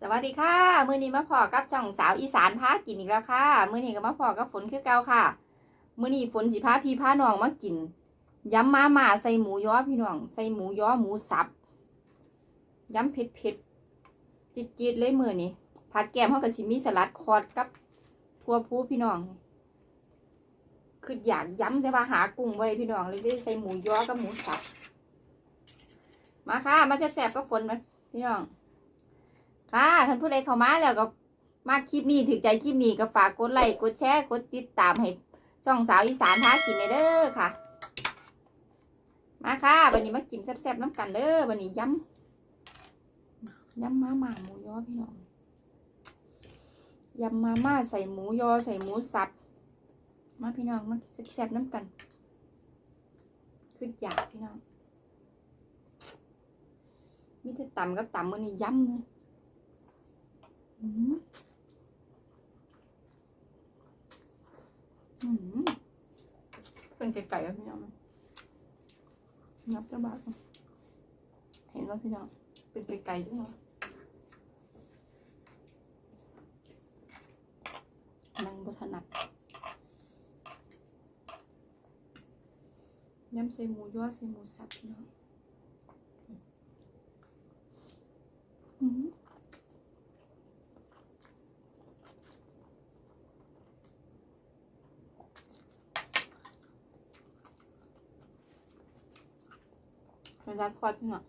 สวัสดีค่ะ มื้อนี้มาพอกับจ่องสาวอีสานพากินอีกแล้วค่ะ มื้อนี้ก็มาพอกับฝนคือเก่าค่ะ มื้อนี้ฝนสิพาพี่พาน้องมากินยำมามาใส่หมูย้อพี่น้อง ใส่หมูย้อหมูสับยำเผ็ดเผ็ดๆจิดเลยมื้อนี้ผักแกมเฮาก็สิมีสลัดคอดกับทั่วพูพี่น้อง คืออยากย้ำแต่ว่าหากุ้งได้พี่น้องเลยได้ใส่หมูย้อกับหมูสับ มาค่ะ มาแซ่บๆกับฝนมาพี่น้อง ค่ะท่านผู้ใดเข้ามาแล้วก็มาคลิปนี้ถึงใจคลิปนี้ก็ฝากกดไลค์กดแชร์กดติดตามให้ช่องสาวอีสานท้ากินเด้อค่ะ มาค่ะวันนี้มากินแซ่บๆน้ำกันเด้อวันนี้ยำยำมาม่าหมูยอพี่น้องยำมาม่าใส่หมูยอใส่หมูสับ มาพี่น้องมาแซ่บๆน้ำกันคืออยากพี่น้องมีแต่ต่ำกับต่ำวันนี้ยำเลย อืมอืม เป็นไก่ๆอะพี่น้องนับจะบาทเห็นว่าพี่น้องเป็นไก่ๆด้วยเหรอนังบถนัดยำใส่หมูย่อใส่หมูสับพี่น้องอืม เป็น รัดคอดพี่น้อง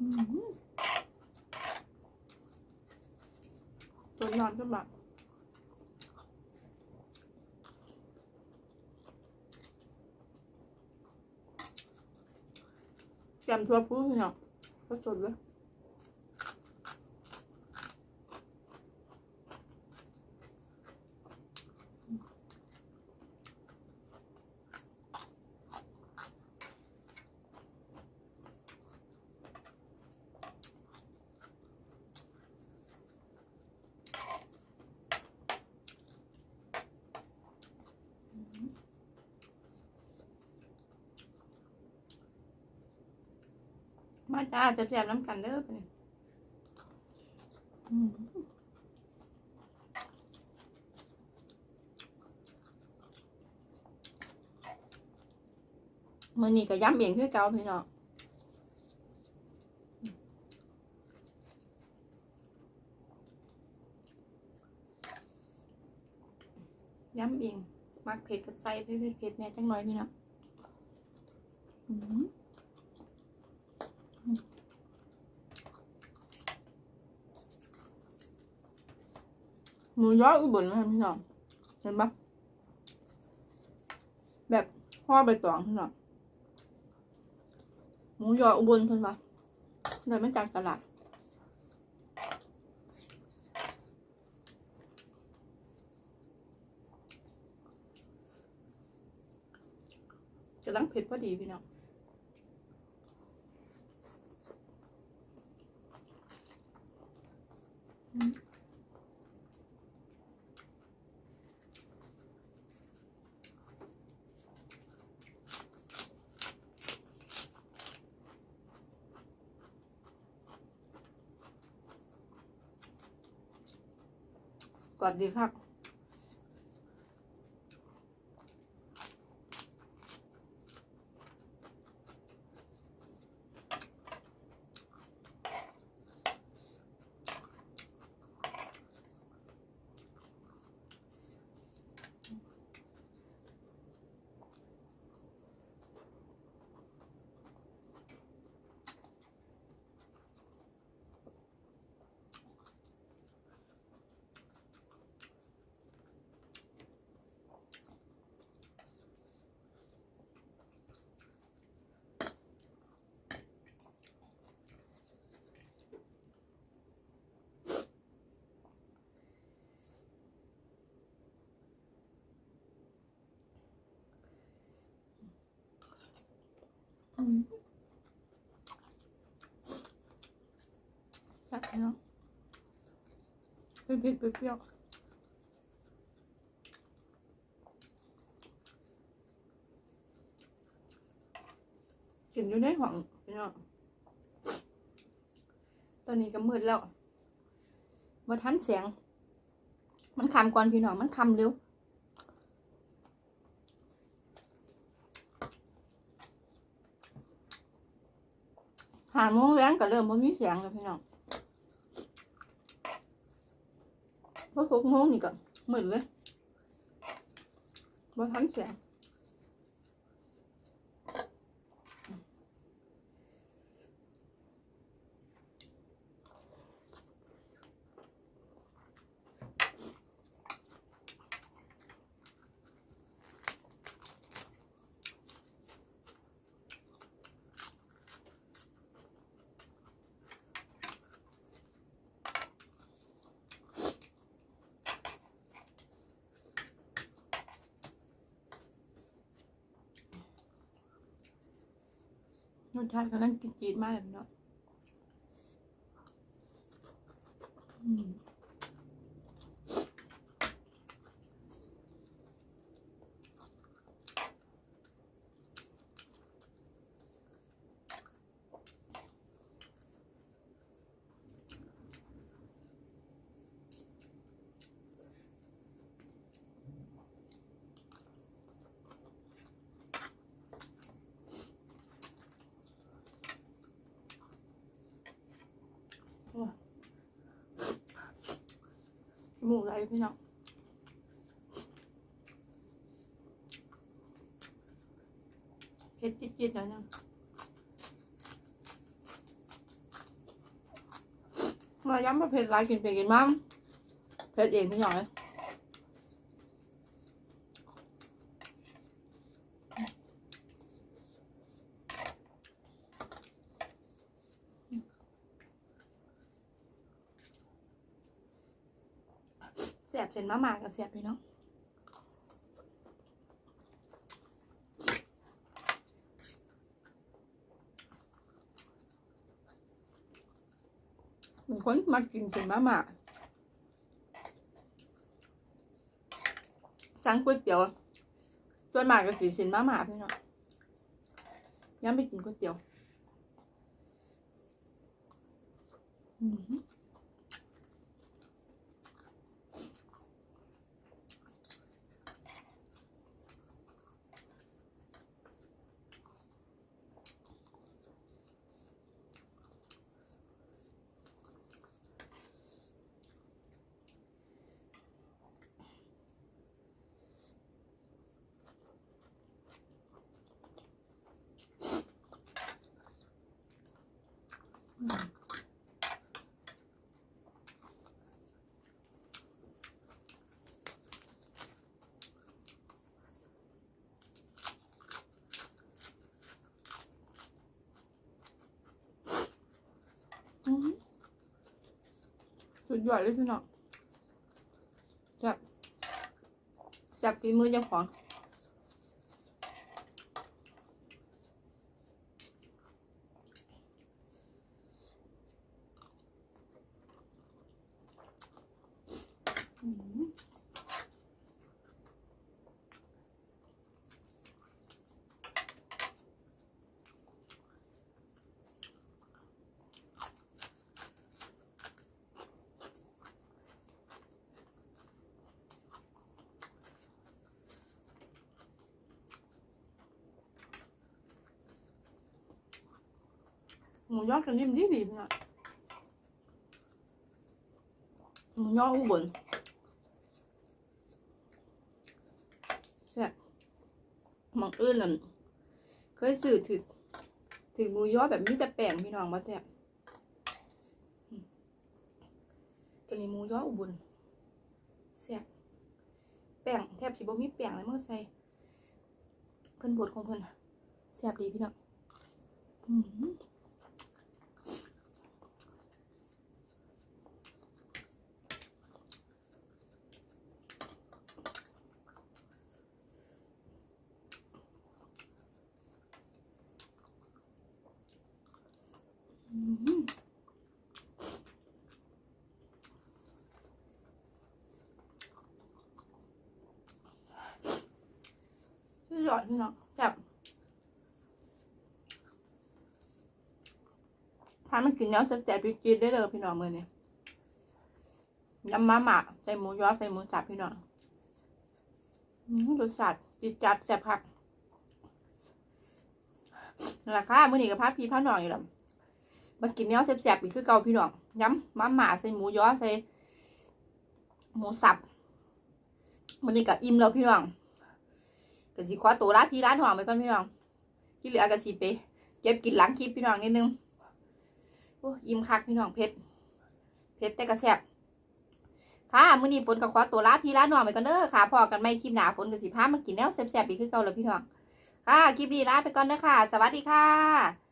อืมตัวนอนก็แบบ แกมทั่วพูพี่น้องก็สดเลย มาจ้าแซ่บๆน้ำกันเด้อไปเนี่ยอืมมื่อนี้ก็ย้ำเองคือเก่าพี่น้องย้ำเองมักเผ็ดก็ใส่เผ็ดเผ็ดๆเนี่ยจังหน่อยพี่น้องอืม หมู ยออุบลนะพี่น้องเห็นปะแบบห่อใบตองพี่น้องหมูยออุบลเพิ่นปะได้มาจากตลาดกำลังเผ็ดพอดีพี่น้องอืม กอนดีครับ มแซ่บเนาะเผ็ดๆเปรี้ยวกินอยู่ในห้องพี่น้องตอนนี้ก็มืดแล้วมาทันเสียง มันคำก่อนพี่น้องมันคำเร็ว หาโมงแรงก็เริ่มบ่มีเสียงแล้วพี่น้องพอหกโมงนี่ก็มืดเลยบ่ทันเสียง รสชาติกำลังจี๊ดมากเลยเนาะ อืม หมูไรพี่น้องเผ็ดจี๊ดๆหน่อยนึงมาย้ำว่าเผ็ดไรกินไปกินมั้งเผ็ดเองพี่น้องเลยแส้นมะหมากกับแสบพี่น้องเป็นคนมากินเส้นมะหมากสั่งก๋วยเตี๋ยวส่วนมากก็สีเส้นมะหมากพี่น้องย้ำไปกินก๋วยเตี๋ยวอื สุดยอดเลยพี่น้องจับจับฝีมือเจ้าของอืม หมูยอกันนิ่มดีดีพี่น้องหมูยออุบลแซ่บหมองอื่นน่ะเคยสื่อถึกถึงหมูยอแบบมีแต่แป้งพี่น้องมาแซ่บตัวนี้หมูยออุบลแซ่บแป้งแทบสิบ่มีแป้งเลยเมื่อใส่เพิ่นบดของเพิ่นแซ่บดีพี่น้องอืม พี่หลอดพี่น้องแบบพามันกินแล้วแซ่บปกินได้เลยพี่น้องมือนี่ยำมาหมักใส่หมูยอใส่หมูสับพี่น้องรสชาติจิตจัดแซ่บคักราคาเมื่อนี้กับพาพี่พาน้องอยู่แล้ว มากินแนวแซ่บๆอีกคือเก่าพี่น้องยำมาหมาใส่หมูยอใส่หมูสับมื้อนี้ก็อิ่มแล้วพี่น้องก็สิขอตัวลาพี่ร้านหอมไปก่อนพี่น้องที่เหลือก็สิไปเก็บกินหลังคลิปพี่น้องนิดนึงโอ้อิ่มคักพี่น้องเผ็ดเผ็ดแต่ก็แซ่บค่ะมื้อนี้ฝนก็ขอตัวลาพี่ลาน้องไปก่อนเด้อค่ะพอกันไม่คลิปหนาฝนก็สิพามากินแนวแซ่บๆอีกคือเก่าแล้วพี่น้องค่ะคลิปนี้ลาไปก่อนเด้อค่ะ สวัสดีค่ะ